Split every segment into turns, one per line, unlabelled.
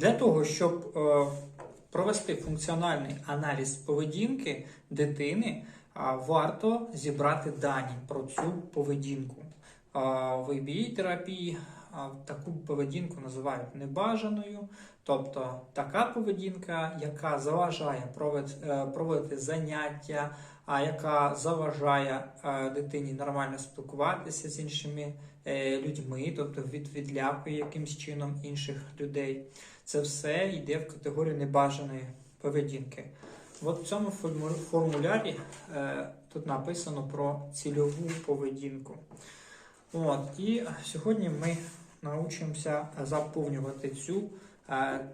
Для того, щоб е, провести функціональний аналіз поведінки дитини, варто зібрати дані про цю поведінку. В ABA терапії таку поведінку називають небажаною, тобто така поведінка, яка заважає е, проводити заняття, яка заважає е, дитині нормально спілкуватися з іншими е, людьми, тобто від, відлякує якимсь чином інших людей. Це все йде в категорію небажаної поведінки. От в цьому формулярі е, тут написано про цільову поведінку. От, і сьогодні ми навчимося заповнювати цю,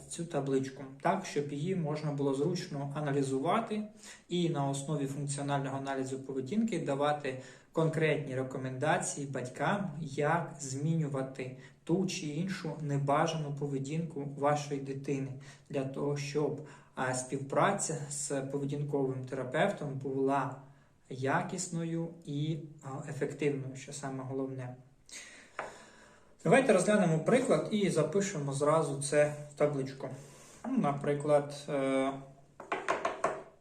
цю табличку так, щоб її можна було зручно аналізувати і на основі функціонального аналізу поведінки давати конкретні рекомендації батькам, як змінювати ту чи іншу небажану поведінку вашої дитини для того, щоб співпраця з поведінковим терапевтом була якісною і ефективною, що саме головне. Давайте розглянемо приклад і запишемо зразу це в табличку. Ну, наприклад, е,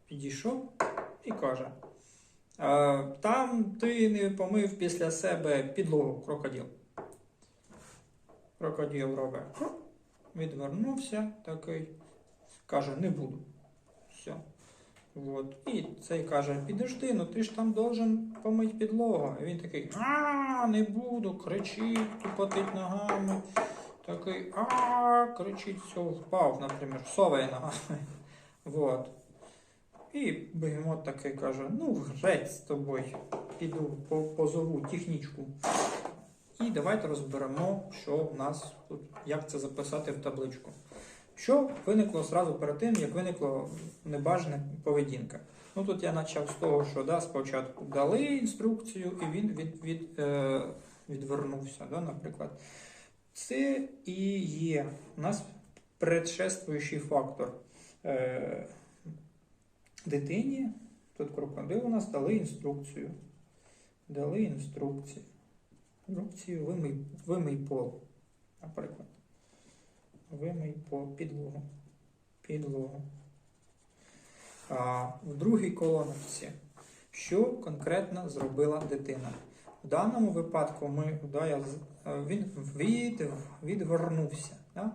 підійшов і каже: е, там ти не помив після себе підлогу крокодил. Крокодил робить. Відвернувся такий. Каже, не буду. Все. От. І цей каже: підожди, ну ти ж там должен помити підлогу. І він такий, а, не буду, кричить, тупотить ногами. Такий, а, кричить, все, впав, наприклад, соває ногами. Вот. І бегемот такий каже: ну, греть з тобою, піду позову технічку. І давайте розберемо, що в нас тут, як це записати в табличку. Що виникло зразу перед тим, як виникла небажана поведінка. Ну тут я почав з того, що да, спочатку дали інструкцію, і він від, від, е, відвернувся, да, наприклад. Це і є у нас предшествуючий фактор е, дитині. Тут крокодил у нас дали інструкцію. Дали інструкцію. Інструкцію вимий, вимий пол, наприклад. Вимий по підлогу. Підлогу. А в другій колонці, що конкретно зробила дитина? В даному випадку ми, да, я, е, він від, відвернувся. Да?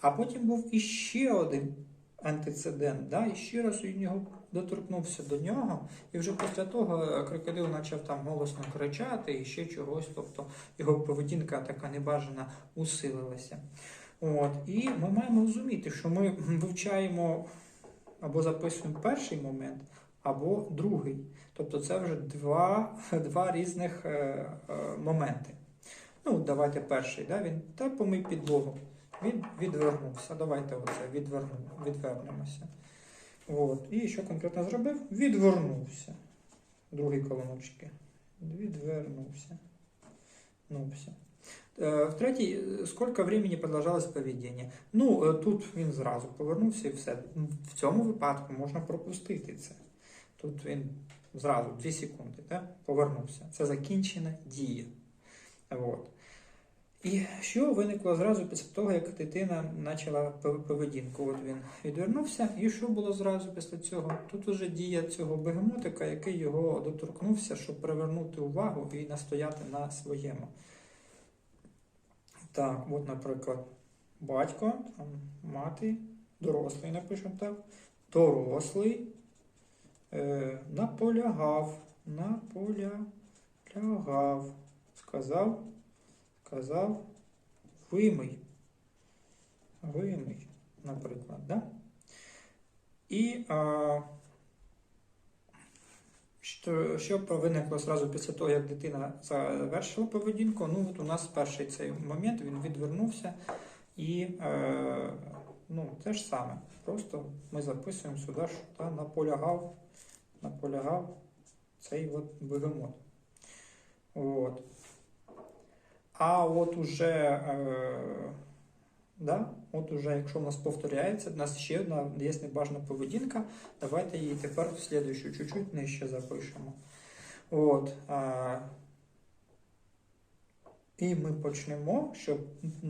А потім був іще один антицидент. Да? І ще раз він його доторкнувся до нього. І вже після того е, крокодил почав там голосно кричати і ще чогось. Тобто його поведінка така небажана усилилася. От, і ми маємо розуміти, що ми вивчаємо або записуємо перший момент, або другий. Тобто це вже два, два різних е, е, моменти. Ну, давайте перший. Да? Він та помий підлогу. Він відвернувся. Давайте оце відверну, відвернемося. От. І що конкретно зробив? Відвернувся. Другий колоночки. Відвернувся. Нувся. Е, В третій, е, скільки времени продовжалось поведіння? Ну, е, тут він зразу повернувся і все. В цьому випадку можна пропустити це. Тут він зразу 2 секунди так? повернувся. Це закінчена дія. От. І що виникло зразу після того, як дитина почала поведінку? От він відвернувся, і що було зразу після цього? Тут уже дія цього бегемотика, який його доторкнувся, щоб привернути увагу і настояти на своєму. Так, от, наприклад, батько, там, мати, дорослий, напишемо так. Дорослий е, наполягав, наполягав, сказав, сказав, вимий. Вимий, наприклад, да? І а, що, що виникло зразу після того, як дитина завершила поведінку? Ну, от у нас перший цей момент він відвернувся і е, ну, те ж саме. Просто ми записуємо сюди, що та, наполягав, наполягав цей от бегемот. От. А от уже, е, да, от уже, якщо в нас повторяється, у нас ще одна є небажана поведінка, давайте її тепер в слідуючу чуть-чуть нижче запишемо. От, І ми почнемо, що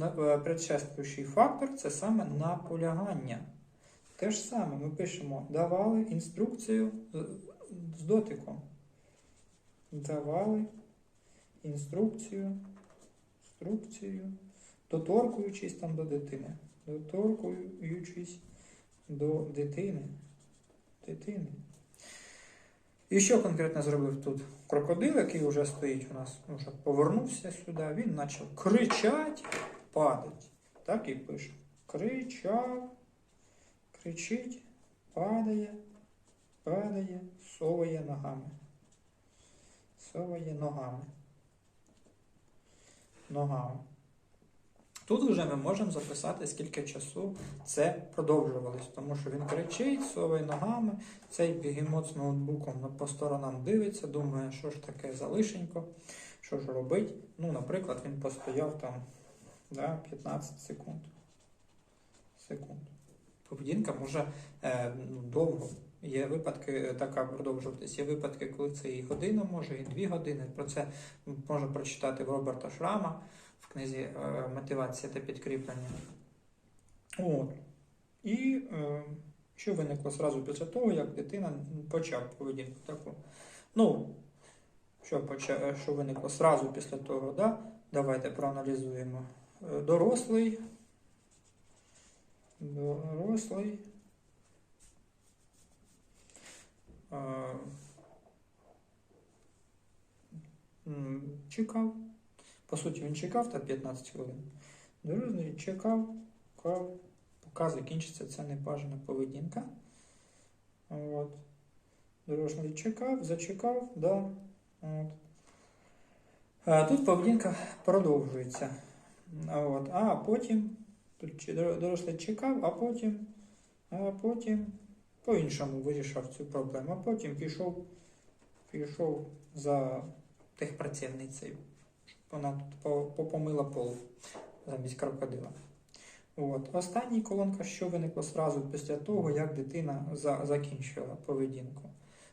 е, предшествуючий фактор це саме наполягання. Те ж саме ми пишемо давали інструкцію з- з дотиком. Давали інструкцію, інструкцію, доторкуючись там до дитини. Доторкуючись до дитини. Дитини. І що конкретно зробив тут? Крокодил, який вже стоїть у нас, вже повернувся сюди, він почав кричати, падати. Так і пише. Кричав, кричить, падає, падає, соває ногами. Соває ногами. Ногами. Тут вже ми можемо записати, скільки часу це продовжувалось, тому що він кричить, соває ногами, цей бігемот з ноутбуком по сторонам дивиться, думає, що ж таке залишенько, що ж робить. Ну, наприклад, він постояв там да, 15 секунд. Секунд. Поведінка може е, ну, довго. Є випадки е, така продовжуватись. Є випадки, коли це і година може, і дві години. Про це можна прочитати в Роберта Шрама в книзі е, Мотивація та підкріплення. От. І е, що виникло зразу після того, як дитина почав поведінку таку. Ну, що, поча, що виникло зразу після того, да? давайте проаналізуємо. Е, Дорослий. Дорослий. Е, чекав. По суті, він чекав та 15 хвилин. Дорослий чекав, чекав, поки закінчиться ця небажана поведінка. От. Дорожній чекав, зачекав, да. От. А тут поведінка продовжується. От. А потім тут дорослий чекав, а потім, а потім по-іншому вирішав цю проблему. А потім пішов, пішов за техпрацівницею. Вона тут по- попомила пол замість крокодила. От. Остання колонка, що виникло зразу після того, як дитина за, закінчила поведінку.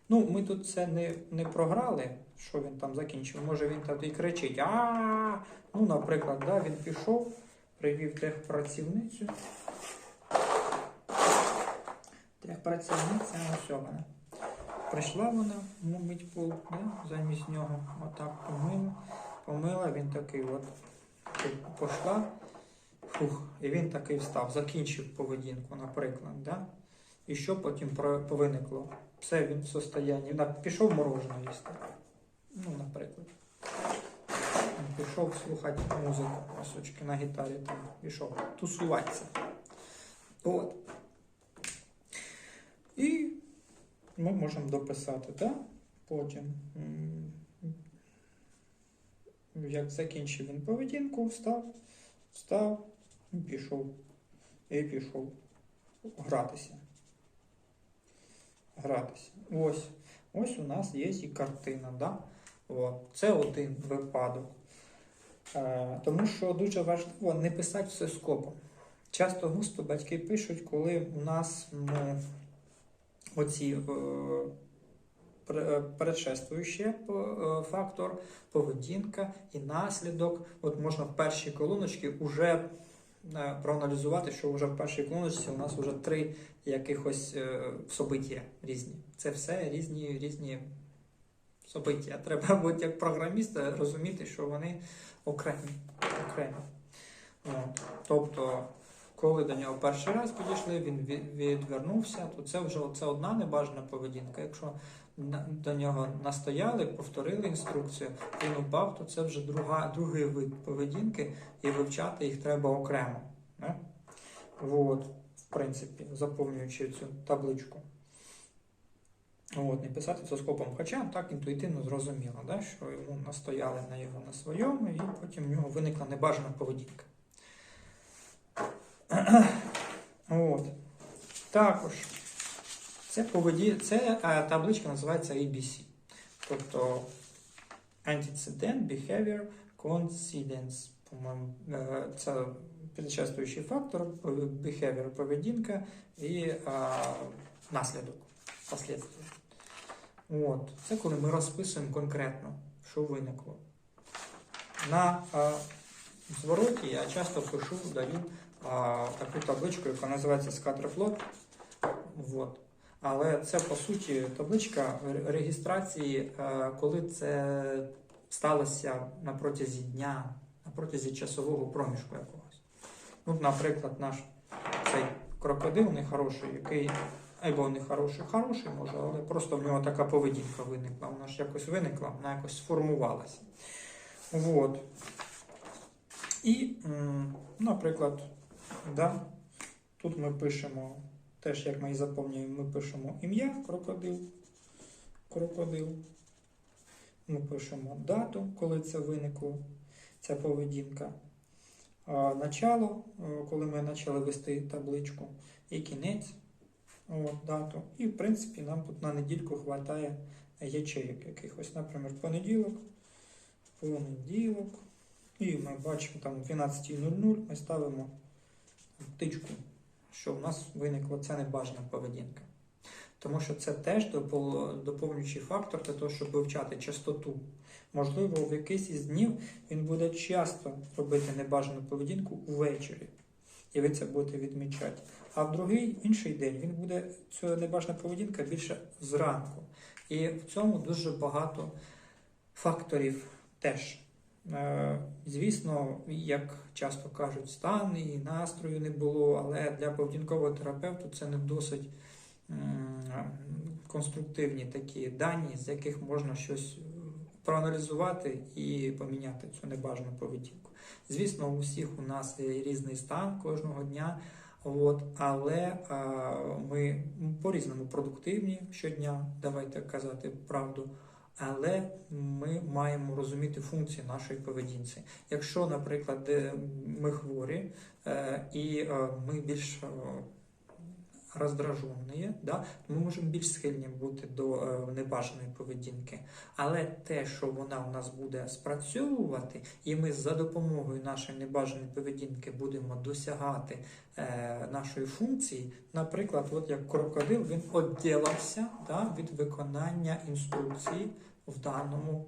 Ну, ми тут це не, не програли, що він там закінчив. Може він там і кричить. а Ну, наприклад, да, він пішов, привів техпрацівницю. Техпрацівниця ось вона. Прийшла вона, ну, мить пол, да, замість нього. Отак помила. Помила, він такий от пішла. Фух, і він такий встав, закінчив поведінку, наприклад. Да? І що потім повиникло? Все він в состоянні. Пішов морожене їсти. Ну, наприклад. Пішов слухати музику, осочки на гітарі там пішов тусуватися. От. І ми можемо дописати, да? Потім. М, Як закінчив він поведінку, встав, встав, і пішов. І пішов гратися. Гратися. Ось. Ось у нас є і картина. Да? От. Це один випадок. Е, тому що дуже важливо не писати все скопом. Часто густо батьки пишуть, коли у нас ну, оці е, предшествуючий е, фактор, поведінка і наслідок. От можна в першій колоночці вже е, проаналізувати, що вже в першій колоночці у нас вже три якихось е, собиття різні. Це все різні різні собиття. Треба бути як програміст розуміти, що вони окремі. окремі. Тобто, коли до нього перший раз підійшли, він відвернувся, то це вже це одна небажана поведінка. Якщо до нього настояли, повторили інструкцію, він упав, то це вже друга, другий вид поведінки, і вивчати їх треба окремо. Не? От, в принципі, заповнюючи цю табличку. От, не писати це скопом. Хоча так інтуїтивно зрозуміло, да, що йому настояли на його на своєму, і потім в нього виникла небажана поведінка. От. Також це, поведі... це е, табличка називається ABC. Тобто Antecedent Behavior Coincidence. Е, це підчастуючий фактор, behavior, поведінка і е, наслідок. От. Це коли ми розписуємо конкретно, що виникло. На е, звороті я часто пишу, даю е, таку табличку, яка називається скатерфлот. Вот. Але це по суті табличка ре- реєстрації, е, коли це сталося на протязі дня, на протязі часового проміжку якогось. Ну, наприклад, наш цей крокодил нехороший, який або не хороший, хороший може, але просто в нього така поведінка виникла. Вона ж якось виникла, вона якось сформувалася. Вот. І, наприклад, да, тут ми пишемо, теж як ми і заповнюємо, ми пишемо ім'я крокодил. Крокодил. Ми пишемо дату, коли це виникло, ця поведінка. Начало, е, коли ми почали вести табличку, і кінець от, дату. І, в принципі, нам тут на недільку вистачає ячеїк якихось. Наприклад, понеділок, понеділок. І ми бачимо там 12.00 ми ставимо птичку, що в нас виникла ця небажана поведінка. Тому що це теж доповнюючий фактор для того, щоб вивчати частоту. Можливо, в якийсь із днів він буде часто робити небажану поведінку увечері. І ви це будете відмічати. А в другий інший день він буде ця небажана поведінка більше зранку. І в цьому дуже багато факторів теж. Е, Звісно, як часто кажуть, стан і настрою не було, але для поведінкового терапевта це не досить конструктивні такі дані, з яких можна щось проаналізувати і поміняти цю небажану поведінку. Звісно, у всіх у нас є різний стан кожного дня, от, але а, ми по-різному продуктивні щодня, давайте казати правду. Але ми маємо розуміти функції нашої поведінці. Якщо, наприклад, ми хворі е, і е, ми більш е, роздражені, да, ми можемо більш схильні бути до е, небажаної поведінки. Але те, що вона у нас буде спрацьовувати, і ми за допомогою нашої небажаної поведінки будемо досягати е, нашої функції, наприклад, от як крокодил, він відділився да, від виконання інструкції в даному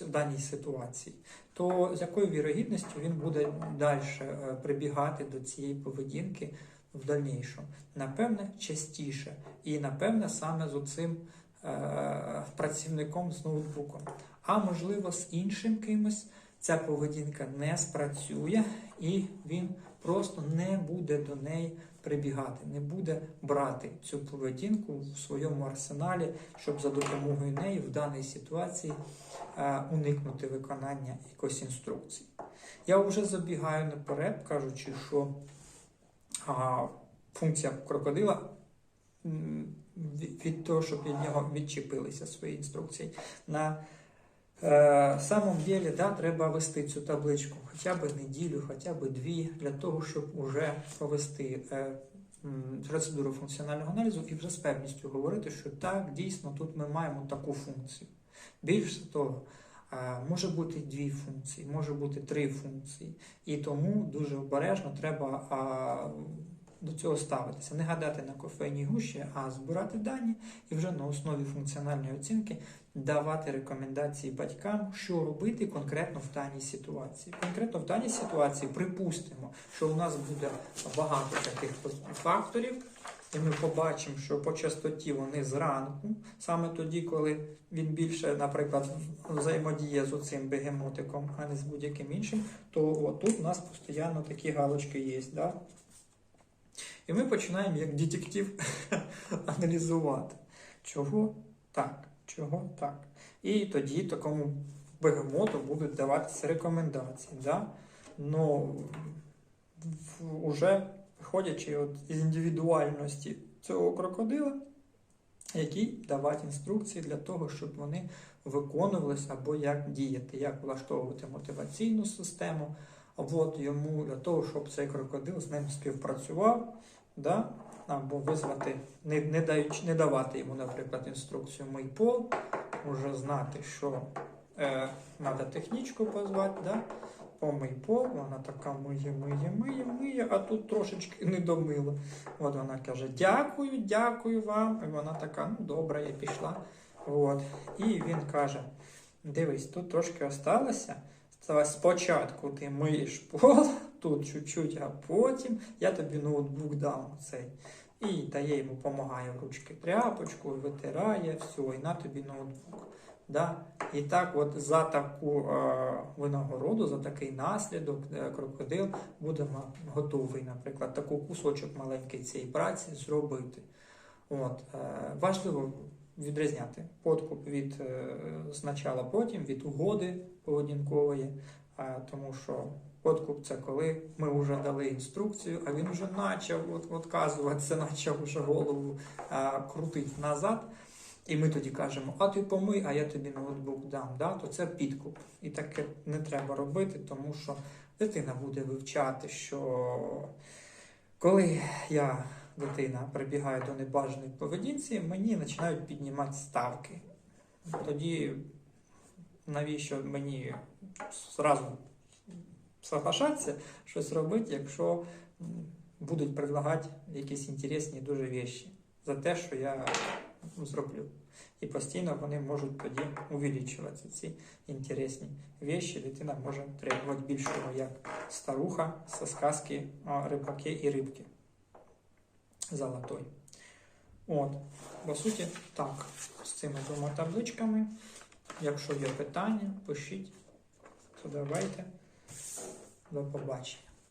в даній ситуації, то з якою вірогідністю він буде далі прибігати до цієї поведінки в дальнішому? Напевне, частіше. І напевне саме з оцим е, працівником з ноутбуком. А можливо, з іншим кимось ця поведінка не спрацює, і він просто не буде до неї прибігати, не буде брати цю поведінку в своєму арсеналі, щоб за допомогою неї в даній ситуації е, уникнути виконання якоїсь інструкції. Я вже забігаю наперед, кажучи, що а, функція крокодила від від того, щоб від нього відчепилися свої інструкції. На е, самом деле, да, треба вести цю табличку хоча б неділю, хоча б дві, для того, щоб вже провести е, процедуру функціонального аналізу і вже з певністю говорити, що так, дійсно, тут ми маємо таку функцію. Більше того, може бути дві функції, може бути три функції. І тому дуже обережно треба до цього ставитися. Не гадати на кофейній гущі, а збирати дані і вже на основі функціональної оцінки давати рекомендації батькам, що робити конкретно в даній ситуації. Конкретно в даній ситуації припустимо, що у нас буде багато таких факторів. І ми побачимо, що по частоті вони зранку, саме тоді, коли він більше, наприклад, взаємодіє з оцим бегемотиком, а не з будь-яким іншим, то отут у нас постійно такі галочки є. Да? І ми починаємо як детектив аналізувати, чого так, чого так. І тоді такому бегемоту будуть даватися рекомендації. Да? Ну, в- уже виходячи от із індивідуальності цього крокодила, який давати інструкції для того, щоб вони виконувалися або як діяти, як влаштовувати мотиваційну систему. От йому для того, щоб цей крокодил з ним співпрацював, да? або визвати, не, не, даючи, не давати йому, наприклад, інструкцію мий пол, уже знати, що треба технічку позвати, да? Помий пол, вона така миє, миє, миє, миє, а тут трошечки не домила. От вона каже: Дякую, дякую вам. І вона така, ну добре, я пішла. От. І він каже: Дивись, тут трошки осталося. Спочатку ти миєш пол, тут чуть-чуть, а потім я тобі ноутбук дам цей. І дає йому, допомагає в ручки тряпочку, витирає, все, і на тобі ноутбук. Да? І так, от за таку е, винагороду, за такий наслідок, е, крокодил будемо готовий, наприклад, таку кусочок маленький цієї праці зробити. От, е, важливо відрізняти подкуп від е, спочатку потім, від угоди поведінкової, е, тому що подкуп це коли ми вже дали інструкцію, а він вже почав от, отказуватися, почав вже голову е, крутити назад. І ми тоді кажемо, а ти помий, а я тобі ноутбук дам. Да? То це підкуп. І таке не треба робити, тому що дитина буде вивчати, що коли я, дитина, прибігаю до небажаної поведінці, мені починають піднімати ставки. Тоді навіщо мені зразу соглашатися, щось робити, якщо будуть предлагати якісь інтересні дуже вещі за те, що я зроблю. І постійно вони можуть тоді увеличуватися ці інтересні вещі. Дитина може требувати більшого, як старуха со сказки рибаки і рибки золотой. От, по суті, так, з цими двома табличками. Якщо є питання, пишіть, то давайте. До побачення.